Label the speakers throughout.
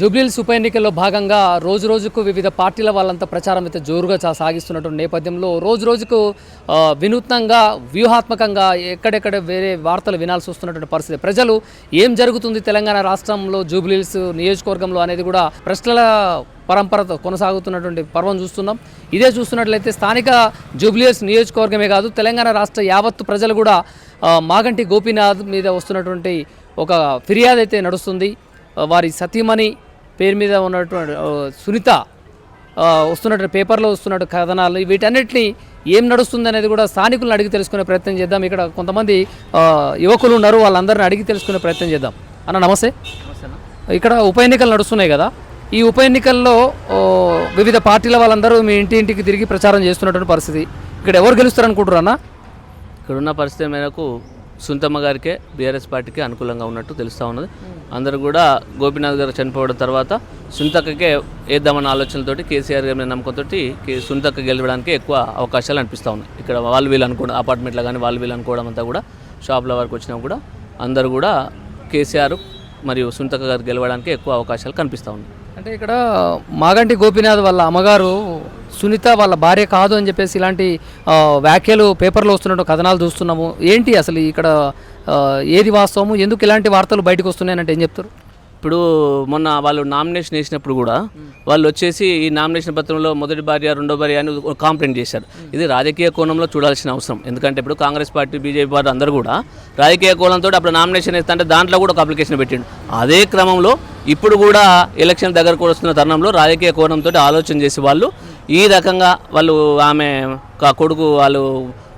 Speaker 1: జూబ్లీహిల్స్ ఉప ఎన్నికల్లో భాగంగా రోజు రోజుకు వివిధ పార్టీల వాళ్ళంతా ప్రచారం అయితే జోరుగా సాగిస్తున్నటువంటి నేపథ్యంలో రోజు రోజుకు వినూత్నంగా వ్యూహాత్మకంగా ఎక్కడెక్కడ వేరే వార్తలు వినాల్సి వస్తున్నటువంటి పరిస్థితి. ప్రజలు ఏం జరుగుతుంది తెలంగాణ రాష్ట్రంలో జూబ్లీల్స్ నియోజకవర్గంలో అనేది కూడా ప్రశ్నల పరంపరతో కొనసాగుతున్నటువంటి పర్వం చూస్తున్నాం. ఇదే చూస్తున్నట్లయితే స్థానిక జూబ్లీయర్స్ నియోజకవర్గమే కాదు తెలంగాణ రాష్ట్ర యావత్తు ప్రజలు కూడా మాగంటి గోపీనాథ్ మీద వస్తున్నటువంటి ఒక ఫిర్యాదు అయితే నడుస్తుంది. వారి సతీమణి పేరు మీద ఉన్నటువంటి సునీత వస్తున్నటువంటి పేపర్లో వస్తున్నట్టు కథనాలు వీటన్నిటిని ఏం నడుస్తుంది అనేది కూడా స్థానికులను అడిగి తెలుసుకునే ప్రయత్నం చేద్దాం. ఇక్కడ కొంతమంది యువకులు ఉన్నారు వాళ్ళందరిని అడిగి తెలుసుకునే ప్రయత్నం చేద్దాం. అన్న నమస్తే. ఇక్కడ ఉప ఎన్నికలు నడుస్తున్నాయి కదా. ఈ ఉప ఎన్నికల్లో వివిధ పార్టీల వాళ్ళందరూ మీ ఇంటి ఇంటికి తిరిగి ప్రచారం చేస్తున్నటువంటి పరిస్థితి. ఇక్కడ ఎవరు గెలుస్తారు అనుకుంటారు అన్న?
Speaker 2: ఇక్కడున్న పరిస్థితి మేరకు సుంతమ్మ గారికే బీఆర్ఎస్ పార్టీకి అనుకూలంగా ఉన్నట్టు తెలుస్తూ ఉన్నది. అందరూ కూడా గోపీనాథ్ గారు చనిపోవడం తర్వాత సుంతక్కకే వేద్దామన్న ఆలోచనతోటి కేసీఆర్ గారి నమ్మకంతో సుంతక్క గెలవడానికి ఎక్కువ అవకాశాలు అనిపిస్తూ ఉన్నాయి. ఇక్కడ వాళ్ళు వీళ్ళు అనుకోవడం అపార్ట్మెంట్లో కానీ వాళ్ళు వీళ్ళు అనుకోవడం అంతా కూడా షాపుల వరకు వచ్చినా కూడా అందరూ కూడా కేసీఆర్ మరియు సుంతక్క గారు గెలవడానికి ఎక్కువ అవకాశాలు కనిపిస్తూ ఉన్నాయి.
Speaker 1: అంటే ఇక్కడ మాగంటి గోపీనాథ్ వాళ్ళ అమ్మగారు సునీత వాళ్ళ భార్య కాదు అని చెప్పేసి ఇలాంటి వ్యాఖ్యలు పేపర్లో వస్తున్నట్టు కథనాలు చూస్తున్నాము. ఏంటి అసలు ఇక్కడ ఏది వాస్తవము? ఎందుకు ఇలాంటి వార్తలు బయటకు వస్తున్నాయనంటే ఏం చెప్తారు?
Speaker 2: ఇప్పుడు మొన్న వాళ్ళు నామినేషన్ వేసినప్పుడు కూడా వాళ్ళు వచ్చేసి ఈ నామినేషన్ పత్రంలో మొదటి భార్య రెండో భార్య అని ఒక కాంప్లైంట్ చేశారు. ఇది రాజకీయ కోణంలో చూడాల్సిన అవసరం. ఎందుకంటే ఇప్పుడు కాంగ్రెస్ పార్టీ బీజేపీ పార్టీ అందరూ కూడా రాజకీయ కోణంతో అప్పుడు నామినేషన్ వేస్తా అంటే దాంట్లో కూడా ఒక అప్లికేషన్ పెట్టిండు. అదే క్రమంలో ఇప్పుడు కూడా ఎలక్షన్ దగ్గరకు వస్తున్న తరుణంలో రాజకీయ కోణంతో ఆలోచన చేసి వాళ్ళు ఈ రకంగా వాళ్ళు ఆమె కొడుకు వాళ్ళు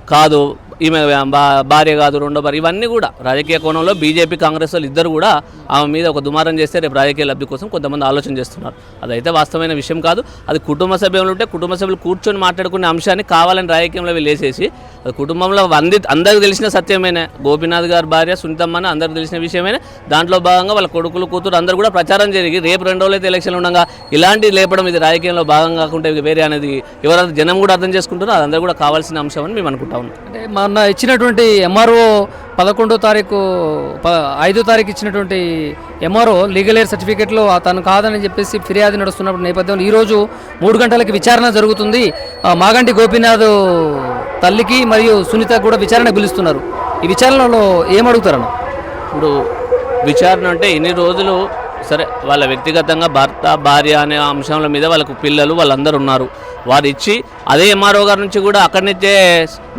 Speaker 2: కాదు ఈమె బా- భార్య కాదు రెండో భార్య ఇవన్నీ కూడా రాజకీయ కోణంలో బీజేపీ కాంగ్రెస్ వాళ్ళు ఇద్దరు కూడా ఆమె మీద ఒక దుమారం చేస్తే రేపు రాజకీయ లబ్ధి కోసం కొంతమంది ఆలోచన చేస్తున్నారు. అదైతే వాస్తవమైన విషయం కాదు. అది కుటుంబ సభ్యులు ఉంటే కుటుంబ సభ్యులు కూర్చొని మాట్లాడుకునే అంశాన్ని కావాలని రాజకీయంలో వీళ్ళు అది కుటుంబంలో అంది అందరికి తెలిసిన సత్యమేనే. గోపీనాథ్ గారి భార్య సునీతమ్మని అందరికి తెలిసిన విషయమేనే. దాంట్లో భాగంగా వాళ్ళ కొడుకులు కూతురు అందరూ కూడా ప్రచారం జరిగి రేపు రెండు రోజులైతే ఎలక్షన్లు ఉండగా ఇలాంటివి లేపడం ఇది రాజకీయంలో భాగం కాకుండా ఇది వేరే అనేది ఎవరైతే జనం కూడా అర్థం చేసుకుంటారో అది కూడా కావాల్సిన అంశం అని మేము అనుకుంటా ఉన్నాం.
Speaker 1: అంటే మొన్న ఇచ్చినటువంటి ఎంఆర్ఓ పదకొండో తారీఖు ప ఐదో తారీఖు ఇచ్చినటువంటి ఎంఆర్ఓ లీగల్ ఎయిర్ సర్టిఫికేట్లో తను కాదని చెప్పేసి ఫిర్యాదు నడుస్తున్నప్పుడు నేపథ్యంలో ఈరోజు మూడు గంటలకి విచారణ జరుగుతుంది. మాగంటి గోపీనాథ్ తల్లికి మరియు సునీత కూడా విచారణ పిలుస్తున్నారు. ఈ విచారణలో ఏమడుగుతారన్న?
Speaker 2: ఇప్పుడు విచారణ అంటే ఇన్ని రోజులు సరే వాళ్ళ వ్యక్తిగతంగా భర్త భార్య అనే అంశాల మీద వాళ్ళకు పిల్లలు వాళ్ళందరూ ఉన్నారు. వారు ఇచ్చి అదే ఎంఆర్ఓ గారి నుంచి కూడా అక్కడి నుంచే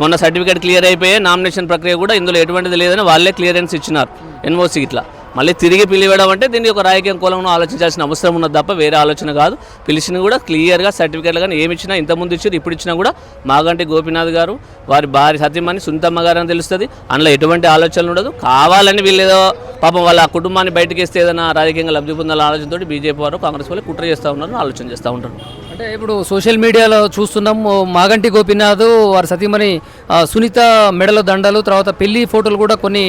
Speaker 2: మొన్న సర్టిఫికేట్ క్లియర్ అయిపోయి నామినేషన్ ప్రక్రియ కూడా ఇందులో ఎటువంటిది లేదని వాళ్ళే క్లియరెన్స్ ఇచ్చినారు ఎన్ఓసి ఇట్లా. మళ్ళీ తిరిగి పిలివడం అంటే దీన్ని ఒక రాజకీయ కులంలో ఆలోచించాల్సిన అవసరం ఉన్నది తప్ప వేరే ఆలోచన కాదు. పిలిచిన కూడా క్లియర్గా సర్టిఫికేట్లు కానీ ఏమి ఇచ్చినా ఇంతకుముందు ఇచ్చారు ఇప్పుడు ఇచ్చినా కూడా మాగంటి గోపీనాథ్ గారు వారి భార్య సత్యమని సుంతమ్మ గారు అని తెలుస్తుంది. అందులో ఎటువంటి ఆలోచనలు ఉండదు. కావాలని వీళ్ళు ఏదో పాపం వాళ్ళ కుటుంబాన్ని బయటకేస్తే ఏదైనా రాజకీయంగా లబ్ధి పొందాల ఆలోచనతో బీజేపీ వారు కాంగ్రెస్ వాళ్ళు కుట్ర చేస్తూ ఉన్నారు ఆలోచన చేస్తూ ఉంటారు.
Speaker 1: అంటే ఇప్పుడు సోషల్ మీడియాలో చూస్తున్నాం మాగంటి గోపీనాథ్ వారి సతీమణి సునీత మెడల దండలు తర్వాత పెళ్ళి ఫోటోలు కూడా కొన్ని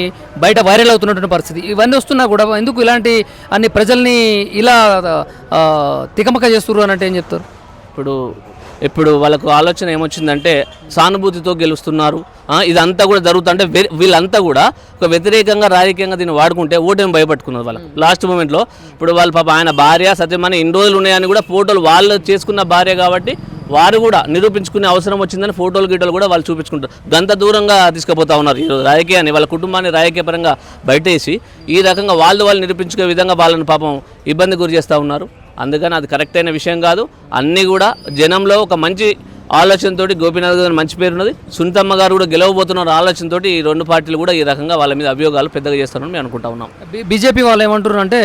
Speaker 1: బయట వైరల్ అవుతున్నటువంటి పరిస్థితి. ఇవన్నీ వస్తున్నా కూడా ఎందుకు ఇలాంటి అన్ని ప్రజల్ని ఇలా తికమక చేస్తున్నారు అని అంటే ఏం చెప్తారు?
Speaker 2: ఇప్పుడు ఇప్పుడు వాళ్ళకు ఆలోచన ఏమొచ్చిందంటే సానుభూతితో గెలుస్తున్నారు. ఇదంతా కూడా జరుగుతుంటే వీళ్ళంతా కూడా ఒక వ్యతిరేకంగా రాజకీయంగా దీన్ని వాడుకుంటే ఓటమి భయపట్టుకున్నారు వాళ్ళకి లాస్ట్ మూమెంట్లో ఇప్పుడు వాళ్ళ పాప ఆయన భార్య సత్యమని ఇన్ని రోజులు ఉన్నాయని కూడా ఫోటోలు వాళ్ళు చేసుకున్న భార్య కాబట్టి వారు కూడా నిరూపించుకునే అవసరం వచ్చిందని ఫోటోలు గీటలు కూడా వాళ్ళు చూపించుకుంటారు. గంత దూరంగా తీసుకుపోతా ఉన్నారు ఈరోజు రాజకీయాన్ని. వాళ్ళ కుటుంబాన్ని రాజకీయ పరంగా బయటేసి ఈ రకంగా వాళ్ళు వాళ్ళు నిరూపించుకునే విధంగా వాళ్ళని పాపం ఇబ్బంది గురి చేస్తూ ఉన్నారు. అందుకని అది కరెక్ట్ అయిన విషయం కాదు. అన్నీ కూడా జనంలో ఒక మంచి ఆలోచనతోటి గోపీనాథ్ గారు మంచి పేరు ఉన్నది. సునీతమ్మ గారు కూడా గెలవబోతున్నారు ఆలోచనతోటి ఈ రెండు పార్టీలు కూడా ఈ రకంగా వాళ్ళ మీద అభియోగాలు పెద్దగా చేస్తారని మేము అనుకుంటా ఉన్నాం.
Speaker 1: బీజేపీ వాళ్ళు ఏమంటున్నారు అంటే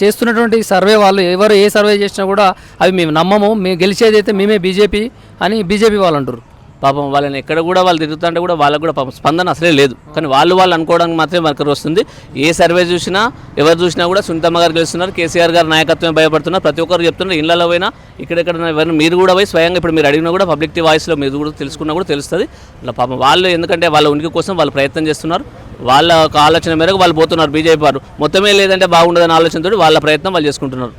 Speaker 1: చేస్తున్నటువంటి సర్వే వాళ్ళు ఎవరు ఏ సర్వే చేసినా కూడా అవి మేము నమ్మము. మేము గెలిచేది అయితే మేమే బీజేపీ అని బీజేపీ వాళ్ళు అంటారు
Speaker 2: పాపం వాళ్ళని ఎక్కడ కూడా వాళ్ళు తిరుగుతుంటే కూడా వాళ్ళకు కూడా పాపం స్పందన అసలే లేదు. కానీ వాళ్ళు వాళ్ళు అనుకోవడానికి మాత్రమే మనకు వస్తుంది. ఏ సర్వే చూసినా ఎవరు చూసినా కూడా సునీతమ్మ గారు గెలుస్తున్నారు కేసీఆర్ గారు నాయకత్వం భయపడుతున్నారు ప్రతి ఒక్కరు చెప్తున్నారు ఇళ్ళలో పోయినా ఇక్కడెక్కడ ఎవరైనా మీరు కూడా పోయి స్వయంగా ఇప్పుడు మీరు అడిగినా కూడా పబ్లిక్ వాయిస్లో మీరు కూడా తెలుసుకున్నా కూడా తెలుస్తుంది. అలా పాపం వాళ్ళు ఎందుకంటే వాళ్ళ ఉనికి కోసం వాళ్ళు ప్రయత్నం చేస్తున్నారు. వాళ్ళ ఒక ఆలోచన మేరకు వాళ్ళు పోతున్నారు బీజేపీ వారు. మొత్తమే లేదంటే బాగుండదని ఆలోచనతో వాళ్ళ ప్రయత్నం వాళ్ళు చేసుకుంటున్నారు.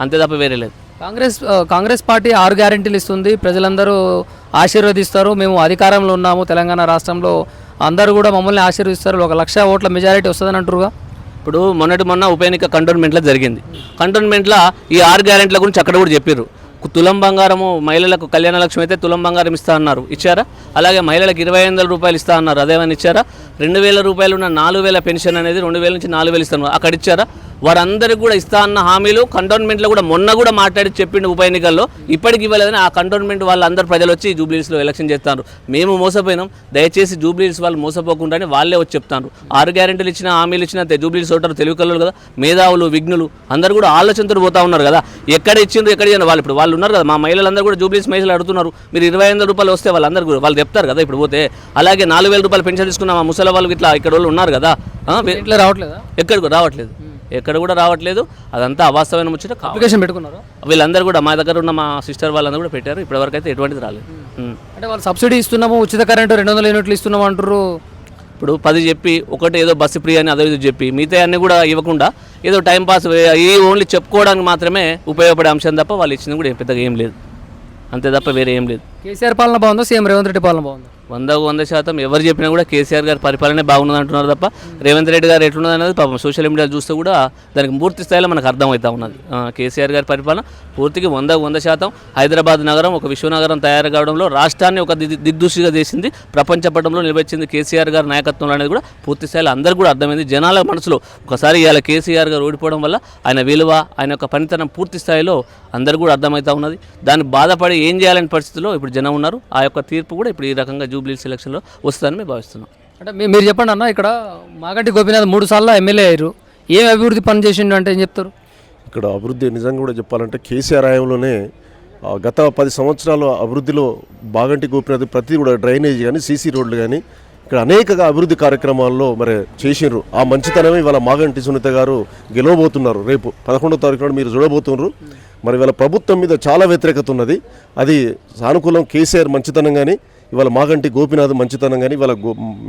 Speaker 2: అంతే తప్ప వేరే లేదు.
Speaker 1: కాంగ్రెస్ కాంగ్రెస్ పార్టీ ఆరు గ్యారెంటీలు ఇస్తుంది. ప్రజలందరూ ఆశీర్వదిస్తారు. మేము అధికారంలో ఉన్నాము. తెలంగాణ రాష్ట్రంలో అందరూ కూడా మమ్మల్ని ఆశీర్వదిస్తారు. ఒక లక్ష ఓట్ల మెజారిటీ వస్తుందని అంటారుగా
Speaker 2: ఇప్పుడు మొన్నటి మొన్న ఉప ఎన్నిక కంటోన్మెంట్లో జరిగింది. కంటోన్మెంట్లో ఈ ఆరు గ్యారెంట్ల గురించి అక్కడ కూడా చెప్పారు తులం బంగారము మహిళలకు కళ్యాణ లక్ష్యం అయితే తులం బంగారం ఇస్తా అన్నారు. ఇచ్చారా? అలాగే మహిళలకు ఇరవై ఐదు రూపాయలు ఇస్తా అన్నారు. అదేమని ఇచ్చారా? రెండు వేల రూపాయలు ఉన్న నాలుగు వేల పెన్షన్ అనేది రెండు వేల నుంచి నాలుగు వేలు ఇస్తాను. అక్కడ ఇచ్చారా? వారందరికీ కూడా ఇస్తా అన్న హామీలు కంటోన్మెంట్లో కూడా మొన్న కూడా మాట్లాడి చెప్పిండు ఉప ఎన్నికల్లో ఇప్పటికి ఇవ్వలేదని ఆ కంటోన్మెంట్ వాళ్ళందరూ ప్రజలు వచ్చి జూబ్లీస్లో ఎలక్షన్ చేస్తారు. మేము మోసపోయినాం దయచేసి జూబ్లీస్ వాళ్ళు మోసపోకుండా వాళ్ళే వచ్చి చెప్తారు. ఆరు గ్యారెంటీలు ఇచ్చిన హామీలు ఇచ్చిన జూబ్లీస్ ఓటారు తెలుగు కళ్ళు కదా మేధావులు విఘ్నులు అందరూ కూడా ఆలోచనతో పోతా ఉన్నారు కదా. ఎక్కడ ఇచ్చిండ్రు ఎక్కడ ఇచ్చిండ్రు వాళ్ళు ఇప్పుడు వాళ్ళు ఉన్నారు కదా మా మహిళలందరూ కూడా జూబ్లీస్ మహిళలు అడుగుతున్నారు. మీరు ఇరవై ఐదు రూపాయలు వస్తే వాళ్ళందరూ కూడా వాళ్ళు చెప్తారు కదా ఇప్పుడు పోతే. అలాగే నాలుగు వేల రూపాయలు పెన్షన్ తీసుకున్న మా ముసలి వాళ్ళు ఇట్లా ఇక్కడ వాళ్ళు ఉన్నారు కదా.
Speaker 1: ఇంట్లో రావట్లేదా?
Speaker 2: ఎక్కడ కూడా రావట్లేదు ఎక్కడ కూడా రావట్లేదు. అదంతా అవాస్తవమైన ముచ్చట
Speaker 1: అప్లికేషన్ పెట్టుకున్నారా?
Speaker 2: వీళ్ళందరూ కూడా మా దగ్గర ఉన్న మా సిస్టర్ వాళ్ళందరూ కూడా పెట్టారు. ఇప్పటివరకు అయితే ఎటువంటిది రాలేదు. ఉం.
Speaker 1: అంటే వాళ్ళు సబ్సిడీ ఇస్తున్నాము ఉచిత కరెంటు రెండు వందల యూనిట్లు ఇస్తున్నాము అంటారు
Speaker 2: ఇప్పుడు పది చెప్పి ఒకటి ఏదో బస్సు ఫ్రీ అని అదో చెప్పి మిగతా అన్ని కూడా ఇవ్వకుండా ఏదో టైం పాస్ ఈ ఓన్లీ చెప్పుకోవడానికి మాత్రమే ఉపయోగపడే అంశం తప్ప వాళ్ళు ఇచ్చింది కూడా పెద్దగా ఏం లేదు. అంతే తప్ప వేరే ఏం లేదు.
Speaker 1: కేసీఆర్ పాలన బాగుందా? సీఎం రేవంత్ రెడ్డి పాలన బాగుందా?
Speaker 2: వందకు వంద శాతం ఎవరు చెప్పినా కూడా కేసీఆర్ గారి పరిపాలనే బాగున్నది అంటున్నారు తప్ప రేవంత్ రెడ్డి గారు ఎట్లున్నది అనేది పాపం సోషల్ మీడియాలో చూస్తే కూడా దానికి పూర్తి స్థాయిలో మనకు అర్థమవుతా ఉన్నది. కేసీఆర్ గారి పరిపాలన పూర్తిగా వందకు వంద శాతం హైదరాబాద్ నగరం ఒక విశ్వనగరం తయారు కావడంలో రాష్ట్రాన్ని ఒక దిగ్ దిగ్దృష్టిగా చేసింది ప్రపంచ పటంలో నిలబెచ్చింది కేసీఆర్ గారి నాయకత్వంలో అనేది కూడా పూర్తి స్థాయిలో అందరికీ కూడా అర్థమైంది. జనాల మనసులో ఒకసారి ఇవాళ కేసీఆర్ గారు ఓడిపోవడం వల్ల ఆయన విలువ ఆయన యొక్క పనితనం పూర్తి స్థాయిలో అందరికీ కూడా అర్థమవుతా ఉన్నది. దాన్ని బాధపడి ఏం చేయాలని పరిస్థితిలో ఇప్పుడు జనం ఉన్నారు. ఆ యొక్క తీర్పు కూడా ఇప్పుడు ఈ రకంగా చూపి జూబ్లీ సెలక్షన్లో వస్తుందని మేము భావిస్తున్నాం.
Speaker 1: అంటే మీరు చెప్పండి అన్న ఇక్కడ మాగంటి గోపీనాథ్ మూడు సార్లు ఎమ్మెల్యే అయ్యారు. ఏం అభివృద్ధి పని చేసిండు అంటే ఏం చెప్తారు?
Speaker 3: ఇక్కడ అభివృద్ధి నిజంగా కూడా చెప్పాలంటే కేసీఆర్ హయాంలోనే గత పది సంవత్సరాల అభివృద్ధిలో బాగంటి గోపినాథ్ ప్రతి కూడా డ్రైనేజ్ కానీ సీసీ రోడ్లు కానీ ఇక్కడ అనేక అభివృద్ధి కార్యక్రమాల్లో మరి చేసిండ్రు. ఆ మంచితనమే ఇవాళ మాగంటి సునీత గారు గెలవబోతున్నారు రేపు. పదకొండో తారీఖు నాడు మీరు చూడబోతున్నారు మరి ఇవాళ ప్రభుత్వం మీద చాలా వ్యతిరేకత ఉన్నది. అది సానుకూలం కేసీఆర్ మంచితనం కానీ ఇవాళ మాగంటి గోపినాథ్ మంచితనం కానీ ఇవాళ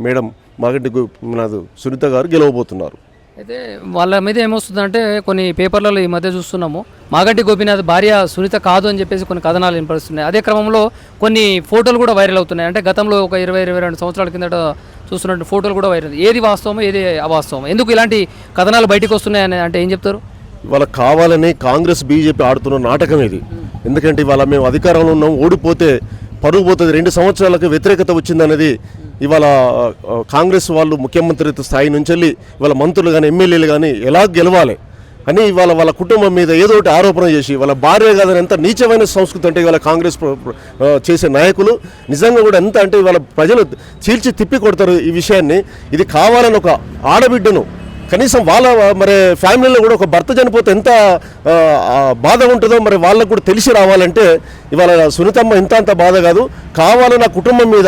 Speaker 3: మేడం మాగంటి గోపినాథ్ సునీత గారు గెలవబోతున్నారు.
Speaker 1: అయితే వాళ్ళ మీద ఏమొస్తుందంటే కొన్ని పేపర్లలో ఈ మధ్య చూస్తున్నాము మాగంటి గోపీనాథ్ భార్య సునీత కాదు అని చెప్పేసి కొన్ని కథనాలు వినపడుస్తున్నాయి. అదే క్రమంలో కొన్ని ఫోటోలు కూడా వైరల్ అవుతున్నాయి. అంటే గతంలో ఒక ఇరవై ఇరవై రెండు సంవత్సరాల కిందట చూస్తున్నట్టు ఫోటోలు కూడా వైరల్. ఏది వాస్తవం ఏది అవాస్తవం ఎందుకు ఇలాంటి కథనాలు బయటకు వస్తున్నాయని అంటే ఏం చెప్తారు?
Speaker 3: ఇవాళ కావాలని కాంగ్రెస్ బీజేపీ ఆడుతున్న నాటకం ఇది. ఎందుకంటే ఇవాళ మేము అధికారంలో ఉన్నాం ఓడిపోతే పరుగు పోతుంది. రెండు సంవత్సరాలకు వ్యతిరేకత వచ్చిందనేది ఇవాళ కాంగ్రెస్ వాళ్ళు ముఖ్యమంత్రి స్థాయి నుంచి వెళ్ళి ఇవాళ మంత్రులు కానీ ఎమ్మెల్యేలు కానీ ఎలా గెలవాలి అని ఇవాళ వాళ్ళ కుటుంబం మీద ఏదో ఒకటి ఆరోపణ చేసి వాళ్ళ భార్య కాదని ఎంత నీచమైన సంస్కృతి అంటే ఇవాళ కాంగ్రెస్ ప్ర- చేసే నాయకులు నిజంగా కూడా ఎంత అంటే ఇవాళ ప్రజలు చీల్చి తిప్పి కొడతారు ఈ విషయాన్ని. ఇది కావాలని ఒక ఆడబిడ్డను కనీసం వాళ్ళ మరి ఫ్యామిలీలో కూడా ఒక భర్త చనిపోతే ఎంత బాధ ఉంటుందో మరి వాళ్ళకు కూడా తెలిసి రావాలంటే ఇవాళ సునీతమ్మ ఇంత అంత బాధ కాదు. కావాలని ఆ కుటుంబం మీద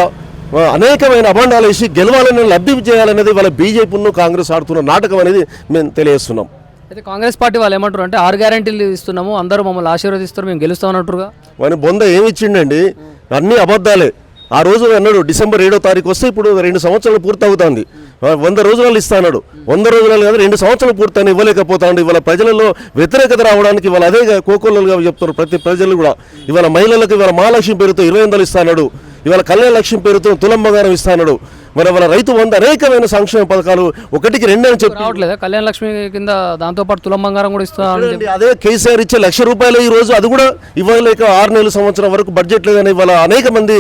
Speaker 3: అనేకమైన అభండాలు వేసి గెలవాలని లబ్ధి చేయాలనేది వాళ్ళ బీజేపీను కాంగ్రెస్ ఆడుతున్న నాటకం అనేది మేము తెలియజేస్తున్నాం.
Speaker 1: అయితే కాంగ్రెస్ పార్టీ వాళ్ళు ఏమంటారు అంటే ఆరు గ్యారెంటీలు ఇస్తున్నాము అందరూ మమ్మల్ని ఆశీర్వదిస్తారు మేము గెలుస్తామన్నట్టుగా
Speaker 3: వాని బొంద ఏమి ఇచ్చిండండి? అన్ని అబద్ధాలే. ఆ రోజు అన్నాడు డిసెంబర్ ఏడో తారీఖు వస్తే ఇప్పుడు రెండు సంవత్సరాలు పూర్తవుతుంది. వంద రోజులలో ఇస్తాడు వంద రోజులు కాదు రెండు సంవత్సరాలు పూర్తని ఇవ్వలేకపోతాడు. ఇవాళ ప్రజలలో వ్యతిరేకత రావడానికి ఇవాళ అదే కోకొల్లలుగా చెప్తారు ప్రతి ప్రజలు కూడా. ఇవాళ మహిళలకు ఇవాళ మహాలక్ష్మి పేరుతో ఇరవై వందలు ఇస్తాడు ఇవాళ కళ్యాణ లక్ష్మి పేరుతో తులం బంగారం ఇస్తాడు మరి వాళ్ళ రైతు వంద అనేకమైన సంక్షేమ పథకాలు ఒకటికి రెండని చెప్పి
Speaker 1: రావట్లేదా? కళ్యాణ లక్ష్మి కింద దాంతోపాటు తులం బంగారం కూడా ఇస్తున్నా
Speaker 3: చూడండి, అదే కేసీఆర్ ఇచ్చే లక్ష రూపాయలు ఈ రోజు అది కూడా ఇవ్వలేక ఆరు నెలల సంవత్సరం వరకు బడ్జెట్ లేదని ఇవాళ అనేక మంది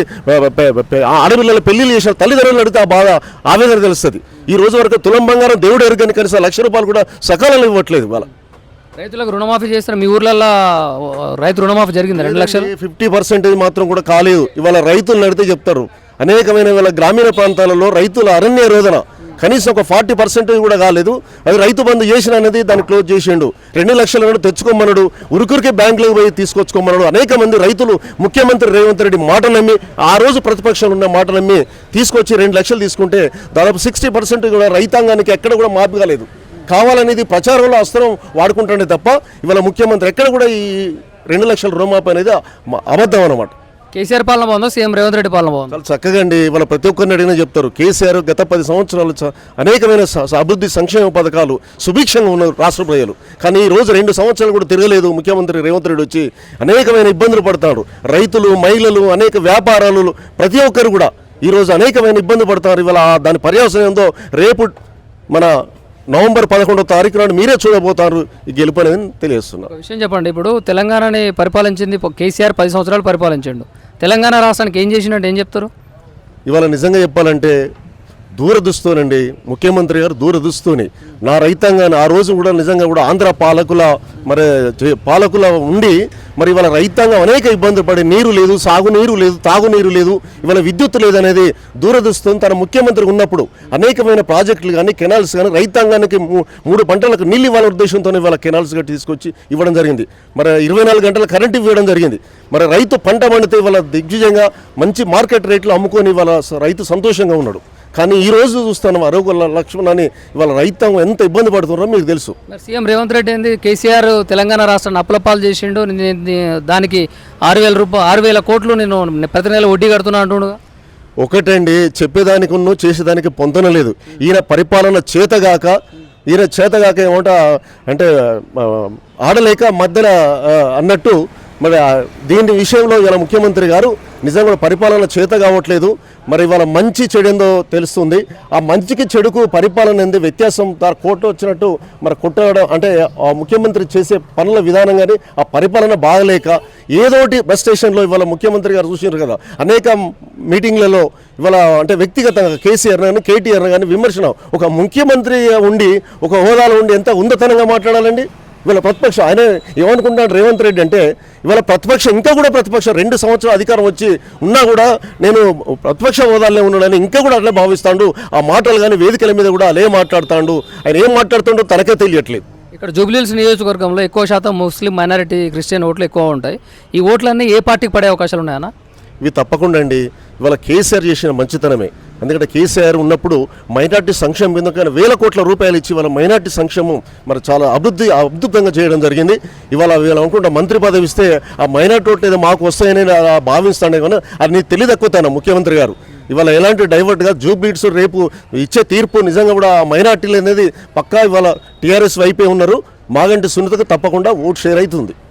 Speaker 3: ఆడపిల్లల పెళ్ళిళ్ళు చేసిన తల్లిదండ్రులు అడిగితే ఆ బాధ ఆవేదన తెలుస్తుంది. ఈ రోజు వరకు తులం బంగారం దేవుడు ఎరుగని కనీసం లక్ష రూపాయలు కూడా సకాలంలో ఇవ్వట్లేదు ఇవాళ.
Speaker 1: రైతులకు రుణమాఫీ చేస్తారు. మీ ఊర్లలో రైతు రుణమాఫీ జరిగింది? రెండు లక్షలు?
Speaker 3: ఫిఫ్టీ పర్సెంటేజ్ మాత్రం కూడా కాలేదు. ఇవాళ రైతులు నడితే చెప్తారు. అనేకమైన ఇవాళ గ్రామీణ ప్రాంతాలలో రైతుల అరణ్య రోదన కనీసం ఒక ఫార్టీ పర్సెంటేజ్ కూడా కాలేదు. అది రైతు బంధు చేసిన అనేది దాన్ని క్లోజ్ చేసిండు. రెండు లక్షల నుండి తెచ్చుకోమన్నాడు ఉరుకురికే బ్యాంకులకు పోయి తీసుకొచ్చుకోమన్నాడు. అనేక మంది రైతులు ముఖ్యమంత్రి రేవంత్ రెడ్డి మాట నమ్మి ఆ రోజు ప్రతిపక్షంలో ఉన్న మాట నమ్మి తీసుకొచ్చి రెండు లక్షలు తీసుకుంటే దాదాపు సిక్స్టీ పర్సెంట్ కూడా రైతాంగానికి ఎక్కడ కూడా మార్పు కాలేదు. కావాలనేది ప్రచారంలో అస్త్రం వాడుకుంటుండే తప్ప ఇవాళ ముఖ్యమంత్రి ఎక్కడ కూడా ఈ రెండు లక్షల రుణమాఫీ అనేది అబద్ధం అన్నమాట.
Speaker 1: కేసీఆర్ పాలన బాగుందా? సీఎం రేవంత్ రెడ్డి పాలన బాగుందా?
Speaker 3: చాలా చక్కగా అండి. ఇవాళ ప్రతి ఒక్కరిని అడిగినా చెప్తారు. కేసీఆర్ గత పది సంవత్సరాలు అనేకమైన అభివృద్ధి సంక్షేమ పథకాలు సుభిక్షంగా ఉన్నారు రాష్ట్ర ప్రజలు. కానీ ఈ రోజు రెండు సంవత్సరాలు కూడా తిరగలేదు. ముఖ్యమంత్రి రేవంత్ రెడ్డి వచ్చి అనేకమైన ఇబ్బందులు పడతాడు రైతులు మహిళలు అనేక వ్యాపారాలు ప్రతి ఒక్కరు కూడా ఈ రోజు అనేకమైన ఇబ్బంది పడతారు. ఇవాళ దాని పర్యవసనం ఏందో రేపు మన నవంబర్ పదకొండో తారీఖు నాడు మీరే చూడబోతారు ఈ గెలుపు అనేది తెలియజేస్తున్నారు
Speaker 1: విషయం చెప్పండి ఇప్పుడు తెలంగాణని పరిపాలించింది కేసీఆర్ పది సంవత్సరాలు పరిపాలించిండు. తెలంగాణ రాష్ట్రానికి ఏం చేసినట్టు ఏం చెప్తారు?
Speaker 3: ఇవాళ నిజంగా చెప్పాలంటే దూరదృష్టితోనండి ముఖ్యమంత్రి గారు దూరదృష్టితోని నా రైతాంగాన్ని ఆ రోజు కూడా నిజంగా కూడా ఆంధ్ర పాలకుల మరి పాలకుల ఉండి మరి ఇవాళ రైతాంగం అనేక ఇబ్బందులు పడి నీరు లేదు సాగునీరు లేదు తాగునీరు లేదు ఇవాళ విద్యుత్ లేదనేది దూరదృష్టితో తన ముఖ్యమంత్రి ఉన్నప్పుడు అనేకమైన ప్రాజెక్టులు కానీ కెనాల్స్ కానీ రైతాంగానికి మూ- మూడు పంటలకు నీళ్ళు ఇవ్వాలనే ఉద్దేశంతో ఇవాళ కెనాల్స్ గట్టి తీసుకొచ్చి ఇవ్వడం జరిగింది. మరి ఇరవై నాలుగు గంటల కరెంటు ఇవ్వడం జరిగింది. మరి రైతు పంట పండితే ఇవాళ దిగ్విజయంగా మంచి మార్కెట్ రేట్లు అమ్ముకొని ఇవాళ స- రైతు సంతోషంగా ఉన్నాడు. కానీ ఈ రోజు చూస్తాను అరవై లక్ష్మణ్ అని ఇవాళ రైతాంగం ఎంత ఇబ్బంది పడుతున్నారో మీకు తెలుసు.
Speaker 1: సీఎం రేవంత్ రెడ్డి ఏంది? కేసీఆర్ తెలంగాణ రాష్ట్రాన్ని అప్పులపాలు చేసిండు. దానికి ఆరు వేల రూపాయలు ఆరు వేల కోట్లు నేను ప్రతి నెల వడ్డీ కడుతున్నా అంటుండు.
Speaker 3: ఒకటండి చెప్పేదానికి ఉన్ను చేసేదానికి పొందన లేదు. ఈయన పరిపాలన చేతగాక ఈయన చేతగాక ఏమంట అంటే ఆడలేక మధ్యన అన్నట్టు మరి దీని విషయంలో ఇలా ముఖ్యమంత్రి గారు నిజంగా పరిపాలన చేత కావట్లేదు. మరి ఇవాళ మంచి చెడేందో తెలుస్తుంది. ఆ మంచికి చెడుకు పరిపాలన ఎందు వ్యత్యాసం తా కోర్టు వచ్చినట్టు మరి కొట్టడం అంటే ఆ ముఖ్యమంత్రి చేసే పనుల విధానం కానీ ఆ పరిపాలన బాగలేక ఏదోటి బస్ స్టేషన్లో ఇవాళ ముఖ్యమంత్రి గారు చూసినారు కదా. అనేక మీటింగ్లలో ఇవాళ అంటే వ్యక్తిగతంగా కేసీఆర్ కానీ కేటీఆర్ కానీ విమర్శన. ఒక ముఖ్యమంత్రి ఉండి ఒక హోదాలో ఉండి ఎంత ఉందతనంగా మాట్లాడాలండి? ఇవాళ ప్రతిపక్షం ఆయన ఏమనుకుంటాడు రేవంత్ రెడ్డి అంటే ఇవాళ ప్రతిపక్షం ఇంకా కూడా ప్రతిపక్షం రెండు సంవత్సరాలు అధికారం వచ్చి ఉన్నా కూడా నేను ప్రతిపక్ష హోదాలో ఉన్నాడని ఇంకా కూడా అట్లే భావిస్తాడు. ఆ మాటలు కానీ వేదికల మీద కూడా అలే మాట్లాడుతాడు. ఆయన ఏం మాట్లాడుతుండో తనకే తెలియట్లేదు.
Speaker 1: ఇక్కడ జూబ్లీహిల్స్ నియోజకవర్గంలో ఎక్కువ శాతం ముస్లిం మైనారిటీ క్రిస్టియన్ ఓట్లు ఎక్కువ ఉంటాయి. ఈ ఓట్లన్నీ ఏ పార్టీకి పడే అవకాశాలు ఉన్నాయన్నా?
Speaker 3: ఇవి తప్పకుండా అండి. ఇవాళ కేసీఆర్ చేసిన మంచితనమే. ఎందుకంటే కేసీఆర్ ఉన్నప్పుడు మైనార్టీ సంక్షేమం ఎందుకంటే వేల కోట్ల రూపాయలు ఇచ్చి వాళ్ళ మైనార్టీ సంక్షేమం మరి చాలా అభివృద్ధి అద్భుతంగా చేయడం జరిగింది. ఇవాళ వీళ్ళు అనుకుంటే మంత్రి పదవి ఇస్తే ఆ మైనార్టీ ఏదో మాకు వస్తాయని అలా భావిస్తాడే కానీ అది నీకు తెలియదక్కుతాను ముఖ్యమంత్రి గారు? ఇవాళ ఎలాంటి డైవర్ట్గా జూబీట్స్ రేపు ఇచ్చే తీర్పు నిజంగా కూడా ఆ మైనార్టీలు అనేది పక్కా ఇవాళ టీఆర్ఎస్ వైపే ఉన్నారు. మాగంటి సున్నితకు తప్పకుండా ఓట్ షేర్ అవుతుంది.